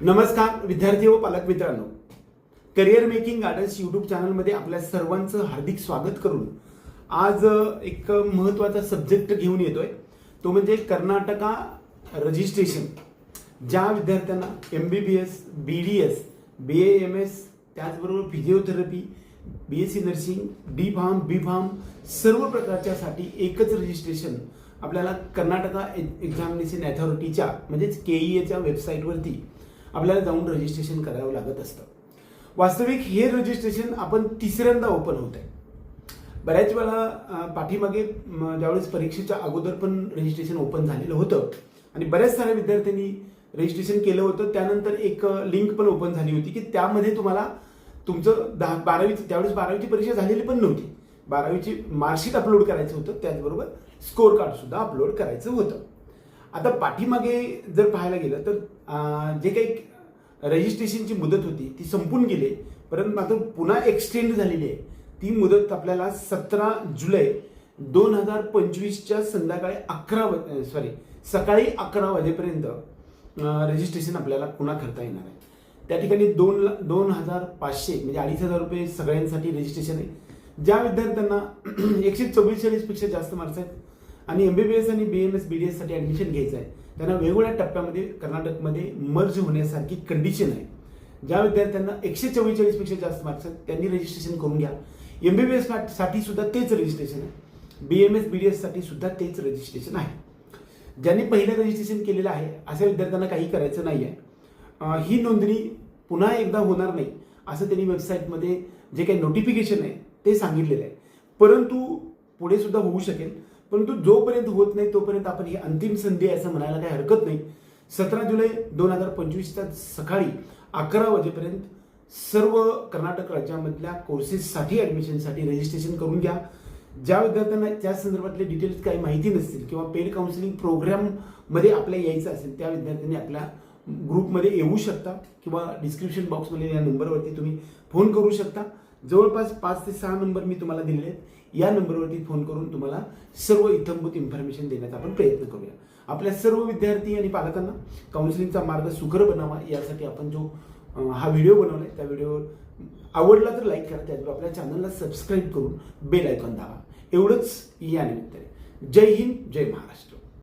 नमस्कार विद्यार्थी व पालक मित्रांनो. करिअर मेकिंग गार्डन्स यूट्यूब चॅनलमध्ये आपल्या सर्वांचं हार्दिक स्वागत करून आज एक महत्त्वाचा सब्जेक्ट घेऊन येतोय. तो म्हणजे कर्नाटका रजिस्ट्रेशन ज्या विद्यार्थ्यांना M B B S B D S B A M S त्याचबरोबर physiotherapy B S C nursing D pharm B pharm सर्व प्रकारच्यासाठी एकच रजिस्ट्रेशन आपल्याला कर्नाटका एक्झामिनेशन अथॉरिटीच्या म्हणजेच के ई एच्या वेबसाईटवरती आपल्याला जाऊन रजिस्ट्रेशन करावं लागत असतं. वास्तविक हे रजिस्ट्रेशन आपण तिसऱ्यांदा ओपन होत आहे. बऱ्याच वेळा पाठीमागे ज्यावेळेस परीक्षेच्या अगोदर पण रजिस्ट्रेशन ओपन झालेलं होतं आणि बऱ्याच साऱ्या विद्यार्थ्यांनी रजिस्ट्रेशन केलं होतं त्यानंतर एक लिंक पण ओपन झाली होती की त्यामध्ये तुम्हाला तुमचं दहा बारावीचं त्यावेळेस बारावीची परीक्षा झालेली पण नव्हती बारावीची मार्कशीट अपलोड करायचं होतं त्याचबरोबर स्कोअर कार्डसुद्धा अपलोड करायचं होतं. आता पाठीमागे जर पाहायला गेलं तर जे काही रजिस्ट्रेशनची मुदत होती ती संपून गेली. परंतु मात्र पुन्हा एक्सटेंड झालेली आहे. ती मुदत आपल्याला सतरा जुलै दोन हजार पंचवीसच्या संध्याकाळी अकरा सॉरी सकाळी अकरा वाजेपर्यंत रजिस्ट्रेशन आपल्याला पुन्हा करता येणार आहे. त्या ठिकाणी दोन ला- दोन हजार पाचशे म्हणजे अडीच हजार रुपये सगळ्यांसाठी रजिस्ट्रेशन आहे. ज्या विद्यार्थ्यांना एकशे चव्वेचाळीसपेक्षा जास्त मार्क्स आहेत आणि एम बी बी एस आणि B M S B D एससाठी admission घ्यायचं आहे त्यांना वेगवेगळ्या टप्प्यामध्ये कर्नाटकमध्ये मर्ज होण्यासारखी कंडिशन आहे. ज्या विद्यार्थ्यांना एकशे चव्वेचाळीसपेक्षा जास्त मार्क्स आहेत त्यांनी रजिस्ट्रेशन करून घ्या. बी साठी सुद्धा तेच रजिस्ट्रेशन आहे. B M S B D एससाठी सुद्धा तेच रजिस्ट्रेशन आहे. ज्यांनी पहिलं रजिस्ट्रेशन केलेलं आहे अशा विद्यार्थ्यांना काही करायचं नाही आहे. ही नोंदणी पुन्हा एकदा होणार नाही असं त्यांनी वेबसाईटमध्ये जे काही नोटिफिकेशन आहे ते सांगितलेलं आहे. परंतु पुढे सुद्धा होऊ शकेल. परंतु जोपर्यंत होत नाही तोपर्यंत आपण ही अंतिम संधी आहे असं म्हणायला काही हरकत नाही. सतरा जुलै दोन हजार पंचवीसच्या सकाळी अकरा वाजेपर्यंत सर्व कर्नाटक राज्यामधल्या कोर्सेससाठी ॲडमिशनसाठी रजिस्ट्रेशन करून घ्या. ज्या विद्यार्थ्यांना त्या संदर्भातले डिटेल्स काही माहिती नसतील किंवा पेड काउन्सिलिंग प्रोग्राममध्ये आपल्या यायचं असेल त्या विद्यार्थ्यांनी आपल्या ग्रुपमध्ये येऊ शकता किंवा डिस्क्रिप्शन बॉक्समध्ये या नंबरवरती तुम्ही फोन करू शकता. जवळपास पाच ते सहा नंबर मी तुम्हाला दिलेले आहेत. या नंबरवरती फोन करून तुम्हाला सर्व इथंभूत इन्फॉर्मेशन देण्याचा आपण प्रयत्न करूया. आपल्या सर्व विद्यार्थी आणि पालकांना काउन्सिलिंगचा मार्ग सुकर बनावा यासाठी आपण जो हा व्हिडिओ बनवला आहे त्या व्हिडिओवर आवडला तर लाईक करा त्याचबरोबर आपल्या चॅनलला सबस्क्राईब करून बेल आयकॉन दाबा. एवढंच या निमित्ताने. जय हिंद जय महाराष्ट्र.